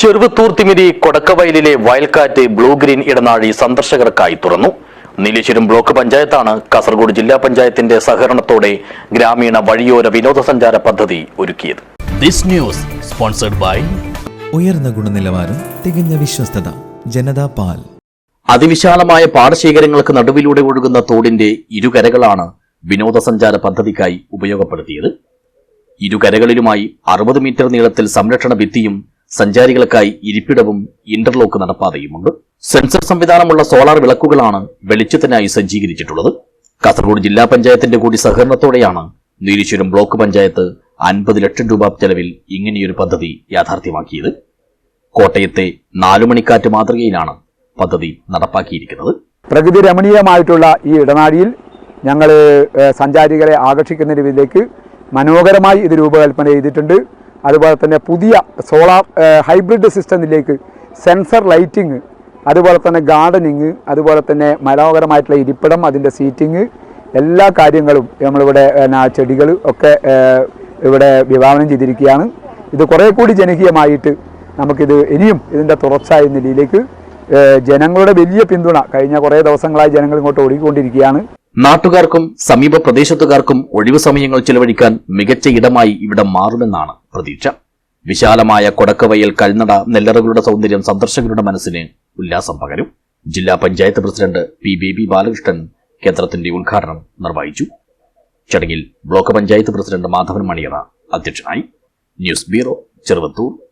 ചെറുവത്തൂർ തിമിരി കൊടക്കവയലിലെ വയൽക്കാറ്റ് blue green ഇടനാഴി സന്ദർശകർക്കായി തുറന്നു. നീലേശ്വരം ബ്ലോക്ക് പഞ്ചായത്താണ് കാസർഗോഡ് ജില്ലാ പഞ്ചായത്തിന്റെ സഹകരണത്തോടെ ഗ്രാമീണ വഴിയോര വിനോദസഞ്ചാര പദ്ധതി ഒരുക്കിയത്. This news sponsored by ഉയർന്ന ഗുണനിലവാരം തികഞ്ഞ വിശ്വസ്തത ജനതാ പാൽ. അതിവിശാലമായ പാടശേഖരങ്ങൾക്ക് നടുവിലൂടെ ഒഴുകുന്ന തോടിന്റെ ഇരുകരകളാണ് വിനോദസഞ്ചാര പദ്ധതിക്കായി ഉപയോഗപ്പെടുത്തിയത്. ഇരുകരകളിലുമായി അറുപത് മീറ്റർ നീളത്തിൽ സംരക്ഷണ ഭിത്തിയും സഞ്ചാരികൾക്കായി ഇരിപ്പിടവും ഇന്റർലോക്ക് നടപ്പാതയുമുണ്ട്. സെൻസർ സംവിധാനമുള്ള സോളാർ വിളക്കുകളാണ് വെളിച്ചത്തിനായി സജ്ജീകരിച്ചിട്ടുള്ളത്. കാസർഗോഡ് ജില്ലാ പഞ്ചായത്തിന്റെ കൂടി സഹകരണത്തോടെയാണ് നീലേശ്വരം ബ്ലോക്ക് പഞ്ചായത്ത് അൻപത് ലക്ഷം രൂപ ചെലവിൽ ഇങ്ങനെയൊരു പദ്ധതി യാഥാർത്ഥ്യമാക്കിയത്. കോട്ടയത്തെ നാലുമണിക്കാറ്റ് മാതൃകയിലാണ് പദ്ധതി നടപ്പാക്കിയിരിക്കുന്നത്. പ്രകൃതി രമണീയമായിട്ടുള്ള ഈ ഇടനാഴിയിൽ ഞങ്ങൾ സഞ്ചാരികളെ ആകർഷിക്കുന്ന രീതിയിലേക്ക് മനോഹരമായി ഇത് രൂപകൽപ്പന ചെയ്തിട്ടുണ്ട്. അതുപോലെ തന്നെ പുതിയ സോളാർ ഹൈബ്രിഡ് സിസ്റ്റത്തിലേക്ക് സെൻസർ ലൈറ്റിംഗ് അതുപോലെ തന്നെ ഗാർഡനിങ് അതുപോലെ തന്നെ മനോഹരമായിട്ടുള്ള ഇരിപ്പിടം അതിന്റെ സീറ്റിങ് എല്ലാ കാര്യങ്ങളും നമ്മളിവിടെ ചെടികൾ ഒക്കെ ഇവിടെ വിഭാവനം ചെയ്തിരിക്കുകയാണ്. ഇത് കുറേ കൂടി ജനകീയമായിട്ട് നമുക്കിത് ഇനിയും ഇതിന്റെ തുടർച്ച എന്ന നിലയിലേക്ക് ജനങ്ങളുടെ വലിയ പിന്തുണ കഴിഞ്ഞ കുറേ ദിവസങ്ങളായി ജനങ്ങൾ ഇങ്ങോട്ട് ഓടിക്കൊണ്ടിരിക്കുകയാണ് നാട്ടുകാർക്കും സമീപ പ്രദേശത്തുകാർക്കും ഒഴിവു സമയങ്ങൾ ചിലവഴിക്കാൻ മികച്ച ഇടമായി ഇവിടം മാറുമെന്നാണ് പ്രതീക്ഷ. വിശാലമായ കൊടക്കവയൽ കൽനട നെല്ലറകളുടെ സൗന്ദര്യം സന്ദർശകരുടെ മനസ്സിന് ഉല്ലാസം പകരും. ജില്ലാ പഞ്ചായത്ത് പ്രസിഡന്റ് പി ബേബി ബാലകൃഷ്ണൻ കേന്ദ്രത്തിന്റെ ഉദ്ഘാടനം നിർവഹിച്ചു. ചടങ്ങിൽ ബ്ലോക്ക് പഞ്ചായത്ത് പ്രസിഡന്റ് മാധവൻ മണിയറ അധ്യക്ഷനായി. News bureau Cheruvathur.